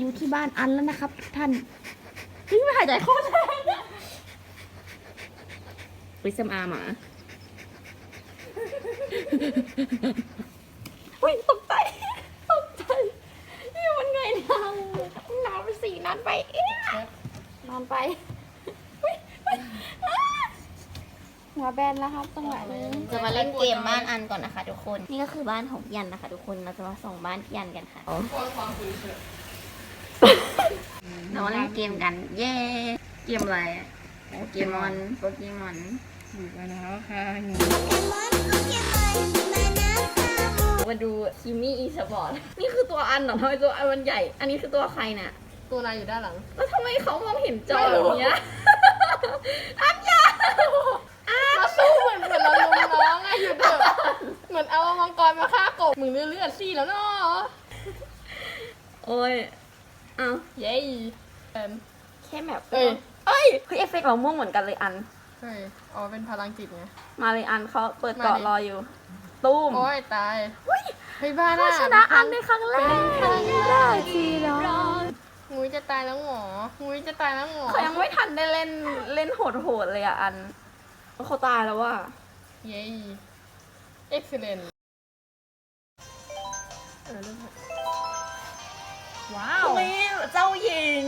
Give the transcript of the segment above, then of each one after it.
อยู่ที่บ้านอันแล้วนะครับทุกท่านเฮ้ยไม่หายใจโคตรแรงวิสมอาหมาอุ้ยตกใจตกใจนี่มันไงนอนนอนไปสี่นอนไปเอ๊ะนอนไปอุ๊ยอุ๊ยอ้าหัวแบนแล้วครับจังหวะนี้จะมาเล่นเกมบ้านอันก่อนนะคะ ทุกคน นี่ก็คือบ้านของพี่ยันนะคะ ทุกคน เราจะมาส่งบ้านพี่ยันกันค่ะ เรามาเล่นเกมกัน เย้เกมอะไรอะโปเกมอนโปเกมอนอยู่กันแล้วค่ะมาดูคิมี่อีสปอร์ตนี่คือตัวอันเหรอทำไมตัวอันมันใหญ่ อันนี้คือตัวใครน่ะตัวนายอยู่ด้านหลัง แล้วทำไมเขามองเห็นจออย่างเงี้ยอันยาวมาสู้เหมือนเหมือนเราลุมน้องอะอยู่เถอะเหมือนเอามังกรมาฆ่ากบมึงเลือดเลือดซี่แล้วเนาะโอ้ยเอาเย้เอ็มแค่แบบเอ้ยเอ้ยคือเอฟเฟกต์เราม่วงเหมือนกันเลยอัน เฮ้ย อ๋อ เป็นพลังจิตไง มาเลยอันเขาเปิดเกาะมาดิรออยู่ ตุ้มโอ้ย ตายเฮ้ยบ้าเขาน่ะชนะอันในครั้งแรกเป็นครั้งแรกทีเนาะงุ้ยจะตายแล้วหงองุ้ยจะตายแล้วหงอเขายังไม่ทันได้เล่นเล่นโหดๆเลยอะอันเขาตายแล้วว่าเย้ เอ็กซ์เลนเออเริ่มเถอะ ว้าวนี่เจ้าหญิง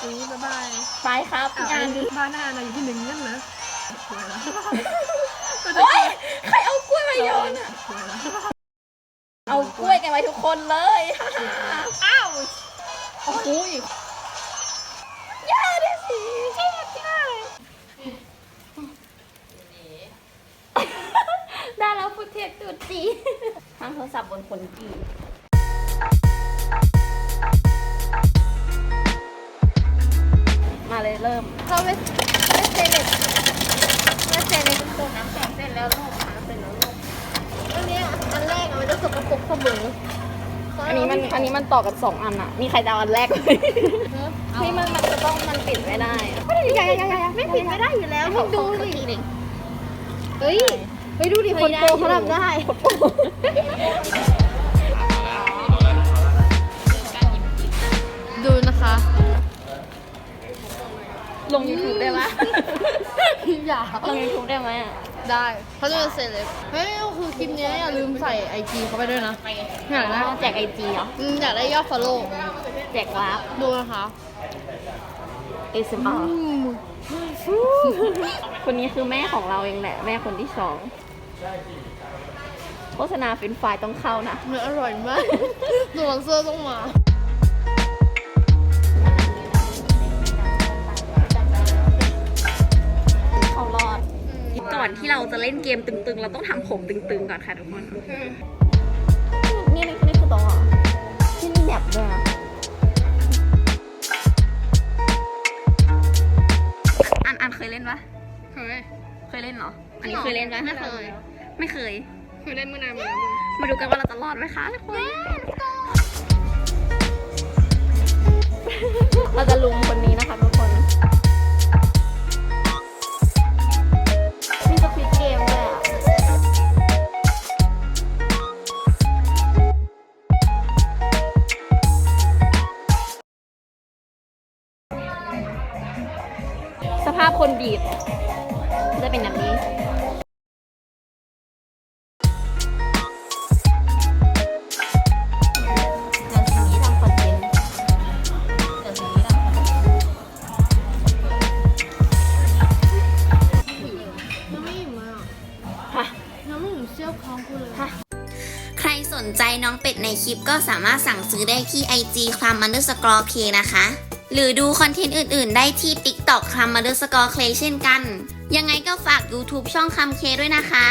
อุ้ยบ๊ายบายไปครับอ้าวยัอันนนี้บ้านหน้านะอยู่ที่หนึ่งนั่นนะโอ๊ยใครเอากล้วยมาโยนอะเอากล้วยกันไว้ทุกคนเลยอ้าวโอ้โหย่าได้สิใช่ใช่ได้แล้วฟุตเทจตัวจี ทางโทรศัพท์บนคนจีมาเลยเริ่มเขาไม่ไม่เซเลตไม่เซเล็ตตัวน้ำแข็งเสร็จแล้วลูกน้ำเสร็จแล้วลูกอันนี้อันแรกอะมันจะสกปรกเสมออันนี้มันอันนี้มันต่อกันสองอันอะมีใครจะเอาอันแรกไหมเฮ้ยมันมันจะต้องมันปิดไม่ได้อะไม่ได้ไม่ผิดไม่ได้อยู่แล้วมึงดูดิเฮ้ย เฮ้ยดูดิคนโตเขาทำได้ ดูนะคะ ลง YouTube ได้ไหม อย่าลง YouTube ได้ไหมอะได้เขาจะเป็นเซเลบเฮ้ยก็คือคลิปเนี้ยอย่าลืมใส่ไอจีเข้าไปด้วยนะอยากได้แจกไอจีเหรอ อืมอยากได้ยอดฟอลโล่แจกวาร์ปดูนะคะ ASMR คนนี้คือแม่ของเราเองแหละ แม่คนที่สอง โฆษณาเฟรนช์ฟรายต้องเข้านะ เนื้ออร่อยมากตัวลังเซอร์ต้องมา เขารอด ก่อนที่เราจะเล่นเกมตึงๆ เราต้องทำผมตึงๆ ก่อนค่ะทุกคน นี่นี่นี่คือโต๊ะเหรอที่นี่แบบด้วยนะอันอันเคยเล่นปะเคย เคยเล่นเหรอ อันนี้เคยเล่นปะไม่เคย ไม่เคย เคยเล่นเมื่อนานมาแล้วมาดูกันว่าเราจะรอดไหมคะทุกคนเราจะลุมคนนี้นะคะทุกคน มีสควิตเกมด้วยอะสภาพคนบีบ จะเป็นแบบนี้ทำคอนเทนต์เดี๋ยวสีนี้ทำคอนเทนต์ยังไม่อิ่มอะค่ะยังไม่อิ่มเซี่ยวท้องกูเลยใครสนใจน้องเป็ดในคลิปก็สามารถสั่งซื้อได้ที่ IG คลัม underscore k นะคะ หรือดูคอนเทนต์อื่น ๆ ได้ที่ TikTok คลัม underscore k เช่นกัน ยังไงก็ฝาก YouTube ช่องคลัมเคด้วยนะคะ